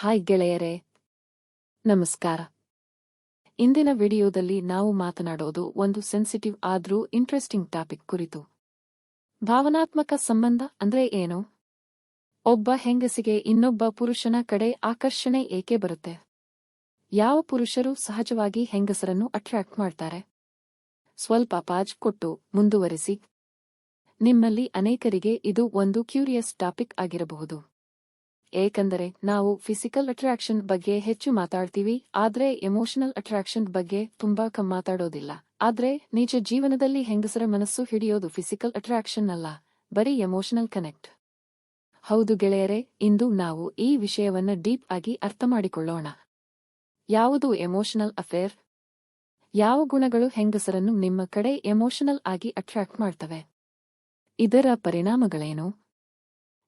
Hi ಗೆಳೆಯರೇ. ನಮಸ್ಕಾರ. ಇಂದಿನ ವಿಡಿಯೋದಲ್ಲಿ ನಾವು ಮಾತನಾಡೋದು ಒಂದು ಸೆನ್ಸಿಟಿವ್ ಆದ್ರೂ ಇಂಟ್ರೆಸ್ಟಿಂಗ್ ಟಾಪಿಕ್ ಕುರಿತು. ಭಾವನಾತ್ಮಕ ಸಂಬಂಧ ಅಂದ್ರೆ ಏನು? ಒಬ್ಬ ಹೆಂಗಸಿಗೆ ಇನ್ನೊಬ್ಬ ಪುರುಷನ ಕಡೆ ಆಕರ್ಷಣೆ ಏಕೆ ಬರುತ್ತೆ? ಯಾವ ಪುರುಷರು ಸಹಜವಾಗಿ ಹೆಂಗಸರನ್ನು ಅಟ್ರಾಕ್ಟ್ ಮಾಡ್ತಾರೆ? ಸ್ವಲ್ಪ ಪಾಜ್ ಕೊಟ್ಟು ಮುಂದುವರಿಸಿ. ನಿಮ್ಮಲ್ಲಿ ಅನೇಕರಿಗೆ ಇದು ಒಂದು ಕ್ಯೂರಿಯಸ್ ಟಾಪಿಕ್ ಆಗಿರಬಹುದು. ಏಕೆಂದರೆ ನಾವು ಫಿಸಿಕಲ್ ಅಟ್ರಾಕ್ಷನ್ ಬಗ್ಗೆ ಹೆಚ್ಚು ಮಾತಾಡ್ತೀವಿ, ಆದ್ರೆ ಎಮೋಷನಲ್ ಅಟ್ರಾಕ್ಷನ್ ಬಗ್ಗೆ ತುಂಬಾ ಕಮ್ ಮಾತಾಡೋದಿಲ್ಲ. ಆದ್ರೆ ನಿಜ ಜೀವನದಲ್ಲಿ ಹೆಂಗಸರ ಮನಸ್ಸು ಹಿಡಿಯೋದು ಫಿಸಿಕಲ್ ಅಟ್ರಾಕ್ಷನ್ ಅಲ್ಲ, ಬರೀ ಎಮೋಷನಲ್ ಕನೆಕ್ಟ್ ಹೌದು ಗೆಳೆಯರೆ, ಇಂದು ನಾವು ಈ ವಿಷಯವನ್ನು ಡೀಪ್ ಆಗಿ ಅರ್ಥ ಮಾಡಿಕೊಳ್ಳೋಣ. ಯಾವುದು ಎಮೋಷನಲ್ ಅಫೇರ್ ಯಾವ ಗುಣಗಳು ಹೆಂಗಸರನ್ನು ನಿಮ್ಮ ಕಡೆ ಎಮೋಷನಲ್ ಆಗಿ ಅಟ್ರಾಕ್ಟ್ ಮಾಡ್ತವೆ? ಇದರ ಪರಿಣಾಮಗಳೇನು?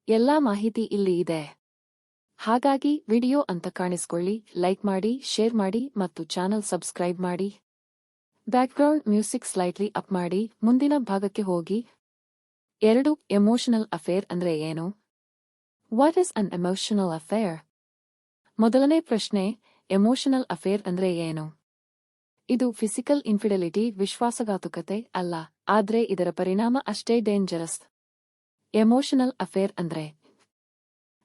ಎಲ್ಲಾ ಮಾಹಿತಿ ಇಲ್ಲಿ ಇದೆ. ಹಾಗಾಗಿ ವಿಡಿಯೋ ಅಂತ ಕಾಣಿಸ್ಕೊಳ್ಳಿ, ಲೈಕ್ ಮಾಡಿ, ಶೇರ್ ಮಾಡಿ ಮತ್ತು ಚಾನಲ್ ಸಬ್ಸ್ಕ್ರೈಬ್ ಮಾಡಿ. ಬ್ಯಾಕ್ಗ್ರೌಂಡ್ ಮ್ಯೂಸಿಕ್ ಸ್ಲೈಟ್ಲಿ ಅಪ್ ಮಾಡಿ, ಮುಂದಿನ ಭಾಗಕ್ಕೆ ಹೋಗಿ. ಎರಡು, ಎಮೋಷನಲ್ ಅಫೇರ್ ಅಂದ್ರೆ ಏನು? What is an emotional affair ಮೊದಲನೇ ಪ್ರಶ್ನೆ, ಎಮೋಷನಲ್ ಅಫೇರ್ ಅಂದ್ರೆ ಏನು? ಇದು ಫಿಸಿಕಲ್ ಇನ್ಫಿಡೆಲಿಟಿ, ವಿಶ್ವಾಸಘಾತುಕತೆ ಅಲ್ಲ, ಆದ್ರೆ ಇದರ ಪರಿಣಾಮ ಅಷ್ಟೇ ಡೇಂಜರಸ್ ಎಮೋಷನಲ್ ಅಫೇರ್ ಅಂದ್ರೆ?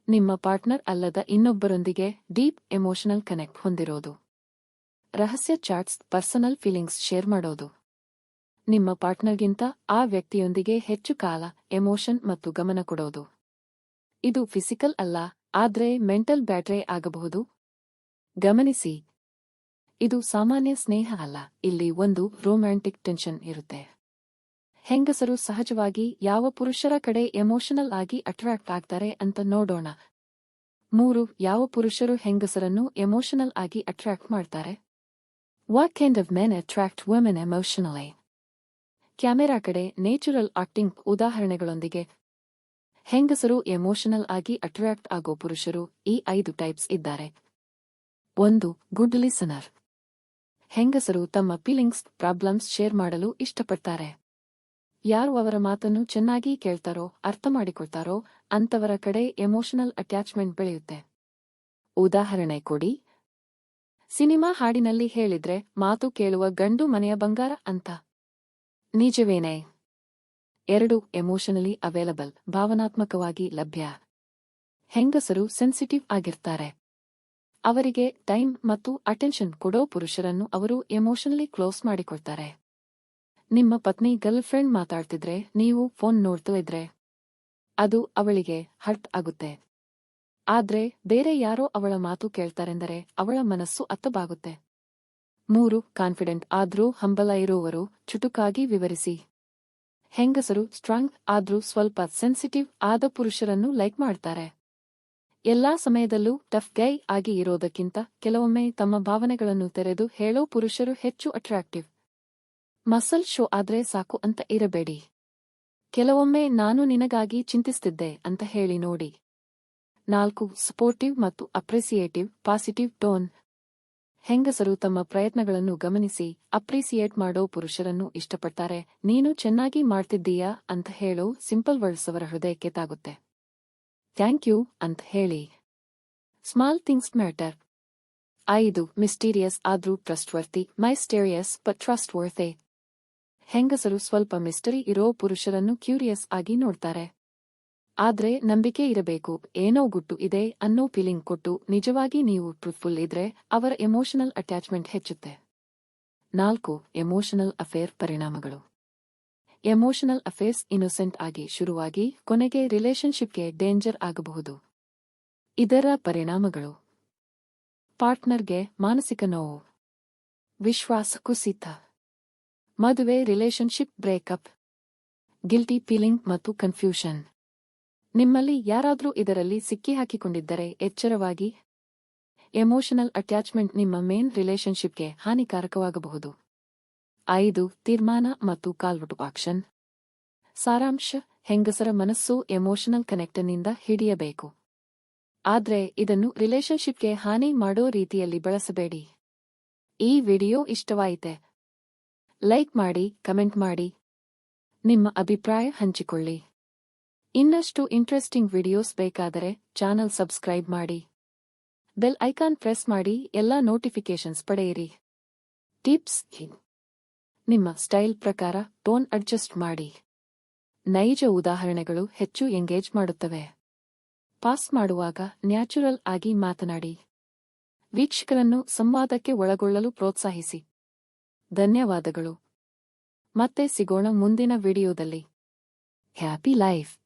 ನಿಮ್ಮ ಪಾರ್ಟ್ನರ್ ಅಲ್ಲದ ಇನ್ನೊಬ್ಬರೊಂದಿಗೆ ಡೀಪ್ ಎಮೋಷನಲ್ ಕನೆಕ್ಟ್ ಹೊಂದಿರೋದು. ರಹಸ್ಯ ಚಾಟ್ಸ್, ಪರ್ಸನಲ್ ಫೀಲಿಂಗ್ಸ್ ಶೇರ್ ಮಾಡೋದು. ನಿಮ್ಮ ಪಾರ್ಟ್ನರ್ಗಿಂತ ಆ ವ್ಯಕ್ತಿಯೊಂದಿಗೆ ಹೆಚ್ಚು ಕಾಲ, ಎಮೋಷನ್ ಮತ್ತು ಗಮನ ಕೊಡೋದು. ಇದು ಫಿಸಿಕಲ್ ಅಲ್ಲ, ಆದ್ರೆ ಮೆಂಟಲ್ ಬ್ಯಾಟ್ರಿ ಆಗಬಹುದು. ಗಮನಿಸಿ. ಇದು ಸಾಮಾನ್ಯ ಸ್ನೇಹ ಅಲ್ಲ, ಇಲ್ಲಿ ಒಂದು ರೊಮ್ಯಾಂಟಿಕ್ ಟೆನ್ಷನ್ ಇರುತ್ತೆ. ಹೆಂಗಸರು ಸಹಜವಾಗಿ ಯಾವ ಪುರುಷರ ಕಡೆ ಎಮೋಷನಲ್ ಆಗಿ ಅಟ್ರಾಕ್ಟ್ ಆಗ್ತಾರೆ ಅಂತ ನೋಡೋಣ. ಮೂರು, ಯಾವ ಪುರುಷರು ಹೆಂಗಸರನ್ನು ಎಮೋಷನಲ್ ಆಗಿ ಅಟ್ರಾಕ್ಟ್ ಮಾಡ್ತಾರೆ? What kind of men attract women emotionally camera ಕಡೆ ನೇಚುರಲ್ ಆಕ್ಟಿಂಗ್ ಉದಾಹರಣೆಗಳೊಂದಿಗೆ. ಹೆಂಗಸರು ಎಮೋಷನಲ್ ಆಗಿ ಅಟ್ರಾಕ್ಟ್ ಆಗೋ ಪುರುಷರು ಈ ಐದು ಟೈಪ್ಸ್ ಇದ್ದಾರೆ. ಒಂದು ಗುಡ್ ಲಿಸನರ್ ಹೆಂಗಸರು ತಮ್ಮ ಫೀಲಿಂಗ್ಸ್ ಪ್ರಾಬ್ಲಮ್ಸ್ ಶೇರ್ ಮಾಡಲು ಇಷ್ಟಪಡ್ತಾರೆ. ಯಾರು ಅವರ ಮಾತನ್ನು ಚೆನ್ನಾಗಿ ಕೇಳ್ತಾರೋ ಅರ್ಥ ಮಾಡಿಕೊಳ್ತಾರೋ ಅಂತವರ ಕಡೆ ಎಮೋಷನಲ್ ಅಟ್ಯಾಚ್ಮೆಂಟ್ ಬೆಳೆಯುತ್ತೆ. ಉದಾಹರಣೆ ಕೊಡಿ. ಸಿನಿಮಾ ಹಾಡಿನಲ್ಲಿ ಹೇಳಿದ್ರೆ, ಮಾತು ಕೇಳುವ ಗಂಡು ಮನೆಯ ಬಂಗಾರ ಅಂತ. ನಿಜವೇನೇ? ಎರಡು ಎಮೋಷನಲಿ ಅವೈಲಬಲ್ ಭಾವನಾತ್ಮಕವಾಗಿ ಲಭ್ಯ. ಹೆಂಗಸರು ಸೆನ್ಸಿಟಿವ್ ಆಗಿರ್ತಾರೆ. ಅವರಿಗೆ ಟೈಮ್ ಮತ್ತು ಅಟೆನ್ಷನ್ ಕೊಡೋ ಪುರುಷರನ್ನು ಅವರು ಎಮೋಷನಲಿ ಕ್ಲೋಸ್ ಮಾಡಿಕೊಳ್ತಾರೆ. ನಿಮ್ಮ ಪತ್ನಿ ಗರ್ಲ್ ಫ್ರೆಂಡ್ ಮಾತಾಡ್ತಿದ್ರೆ ನೀವು ಫೋನ್ ನೋಡ್ತಾ ಇದ್ರೆ ಅದು ಅವಳಿಗೆ ಹರ್ಟ್ ಆಗುತ್ತೆ. ಆದ್ರೆ ಬೇರೆ ಯಾರೋ ಅವಳ ಮಾತು ಕೇಳ್ತಾರೆಂದರೆ ಅವಳ ಮನಸ್ಸು ಅತ್ತಬಾಗುತ್ತೆ ಮೂರು, ಕಾನ್ಫಿಡೆಂಟ್ ಆದ್ರೂ ಹಂಬಲ ಇರುವವರು ಚುಟುಕಾಗಿ ವಿವರಿಸಿ. ಹೆಂಗಸರು ಸ್ಟ್ರಾಂಗ್ ಆದ್ರೂ ಸ್ವಲ್ಪ ಸೆನ್ಸಿಟಿವ್ ಆದ ಪುರುಷರನ್ನು ಲೈಕ್ ಮಾಡ್ತಾರೆ. ಎಲ್ಲಾ ಸಮಯದಲ್ಲೂ ಟಫ್ ಗೈ ಆಗಿ ಇರೋದಕ್ಕಿಂತ ಕೆಲವೊಮ್ಮೆ ತಮ್ಮ ಭಾವನೆಗಳನ್ನು ತೆರೆದು ಹೇಳೋ ಪುರುಷರು ಹೆಚ್ಚು ಅಟ್ರಾಕ್ಟಿವ್. ಮಸಲ್ ಶೋ ಆದ್ರೆ ಸಾಕು ಅಂತ ಇರಬೇಡಿ. ಕೆಲವೊಮ್ಮೆ ನಾನು ನಿನಗಾಗಿ ಚಿಂತಿಸ್ತಿದ್ದೆ ಅಂತ ಹೇಳಿ ನೋಡಿ. ನಾಲ್ಕು ಸಪೋರ್ಟಿವ್ ಮತ್ತು ಅಪ್ರಿಸಿಯೇಟಿವ್ ಪಾಸಿಟಿವ್ ಟೋನ್ ಹೆಂಗಸರು ತಮ್ಮ ಪ್ರಯತ್ನಗಳನ್ನು ಗಮನಿಸಿ ಅಪ್ರಿಸಿಯೇಟ್ ಮಾಡೋ ಪುರುಷರನ್ನು ಇಷ್ಟಪಡ್ತಾರೆ. ನೀನು ಚೆನ್ನಾಗಿ ಮಾಡ್ತಿದ್ದೀಯಾ ಅಂತ ಹೇಳೋ ಸಿಂಪಲ್ ವರ್ಡ್ಸ್ ಅವರ ಹೃದಯಕ್ಕೆ ತಾಗುತ್ತೆ. ಥ್ಯಾಂಕ್ ಯು ಅಂತ ಹೇಳಿ. ಸ್ಮಾಲ್ ಥಿಂಗ್ಸ್ ಮ್ಯಾಟರ್ ಐದು ಮಿಸ್ಟೀರಿಯಸ್ ಆದ್ರೂ trustworthy mysterious but trustworthy ಹೆಂಗಸರು ಸ್ವಲ್ಪ ಮಿಸ್ಟರಿ ಇರೋ ಪುರುಷರನ್ನು ಕ್ಯೂರಿಯಸ್ ಆಗಿ ನೋಡ್ತಾರೆ. ಆದ್ರೆ ನಂಬಿಕೆ ಇರಬೇಕು, ಏನೋ ಗುಟ್ಟು ಇದೆ ಅನ್ನೋ ಫೀಲಿಂಗ್ ಕೊಟ್ಟು ನಿಜವಾಗಿ ನೀವು ಟ್ರೂತ್ಫುಲ್ ಇದ್ರೆ ಅವರ ಎಮೋಷನಲ್ ಅಟ್ಯಾಚ್ಮೆಂಟ್ ಹೆಚ್ಚುತ್ತೆ. ನಾಲ್ಕು, ಎಮೋಷನಲ್ ಅಫೇರ್ ಪರಿಣಾಮಗಳು. ಎಮೋಷನಲ್ ಅಫೇರ್ಸ್ ಇನ್ನೊಸೆಂಟ್ ಆಗಿ ಶುರುವಾಗಿ ಕೊನೆಗೆ ರಿಲೇಶನ್ಶಿಪ್ಗೆ ಡೇಂಜರ್ ಆಗಬಹುದು. ಇದರ ಪರಿಣಾಮಗಳು. ಪಾರ್ಟ್ನರ್ಗೆ ಮಾನಸಿಕ ನೋವು. ವಿಶ್ವಾಸ ಕುಸಿತ ಮದುವೆ ರಿಲೇಶನ್ಶಿಪ್ ಬ್ರೇಕಪ್ ಗಿಲ್ಟಿ ಫೀಲಿಂಗ್ ಮತ್ತು ಕನ್ಫ್ಯೂಷನ್ ನಿಮ್ಮಲ್ಲಿ ಯಾರಾದರೂ ಇದರಲ್ಲಿ ಸಿಕ್ಕಿಹಾಕಿಕೊಂಡಿದ್ದರೆ ಎಚ್ಚರವಾಗಿ. ಎಮೋಷನಲ್ ಅಟ್ಯಾಚ್ಮೆಂಟ್ ನಿಮ್ಮ ಮೇನ್ ರಿಲೇಶನ್ಶಿಪ್ಗೆ ಹಾನಿಕಾರಕವಾಗಬಹುದು. ಐದು, ತೀರ್ಮಾನ ಮತ್ತು ಕಾಲ್ವಟು ಆಕ್ಷನ್ ಸಾರಾಂಶ, ಹೆಂಗಸರ ಮನಸ್ಸು ಎಮೋಷನಲ್ ಕನೆಕ್ಟನ್ನಿಂದ ಹಿಡಿಯಬೇಕು. ಆದರೆ ಇದನ್ನು ರಿಲೇಶನ್ಶಿಪ್ಗೆ ಹಾನಿ ಮಾಡೋ ರೀತಿಯಲ್ಲಿ ಬಳಸಬೇಡಿ. ಈ ವಿಡಿಯೋ ಇಷ್ಟವಾಯಿತೆ. ಲೈಕ್ ಮಾಡಿ ಕಮೆಂಟ್ ಮಾಡಿ. ನಿಮ್ಮ ಅಭಿಪ್ರಾಯ ಹಂಚಿಕೊಳ್ಳಿ. ಇನ್ನಷ್ಟು ಇಂಟ್ರೆಸ್ಟಿಂಗ್ ವಿಡಿಯೋಸ್ ಬೇಕಾದರೆ ಚಾನಲ್ ಸಬ್ಸ್ಕ್ರೈಬ್ ಮಾಡಿ. ಬೆಲ್ ಐಕಾನ್ ಪ್ರೆಸ್ ಮಾಡಿ, ಎಲ್ಲಾ ನೋಟಿಫಿಕೇಶನ್ಸ್ ಪಡೆಯಿರಿ. ಟಿಪ್ಸ್ ನಿಮ್ಮ ಸ್ಟೈಲ್ ಪ್ರಕಾರ ಟೋನ್ ಅಡ್ಜಸ್ಟ್ ಮಾಡಿ. ನೈಜ ಉದಾಹರಣೆಗಳು ಹೆಚ್ಚು ಎಂಗೇಜ್ ಮಾಡುತ್ತವೆ. ಪಾಸ್ ಮಾಡುವಾಗ ನ್ಯಾಚುರಲ್ ಆಗಿ ಮಾತನಾಡಿ. ವೀಕ್ಷಕರನ್ನು ಸಂವಾದಕ್ಕೆ ಒಳಗೊಳ್ಳಲು ಪ್ರೋತ್ಸಾಹಿಸಿ. ಧನ್ಯವಾದಗಳು. ಮತ್ತೆ ಸಿಗೋಣ ಮುಂದಿನ ವಿಡಿಯೋದಲ್ಲಿ. Happy life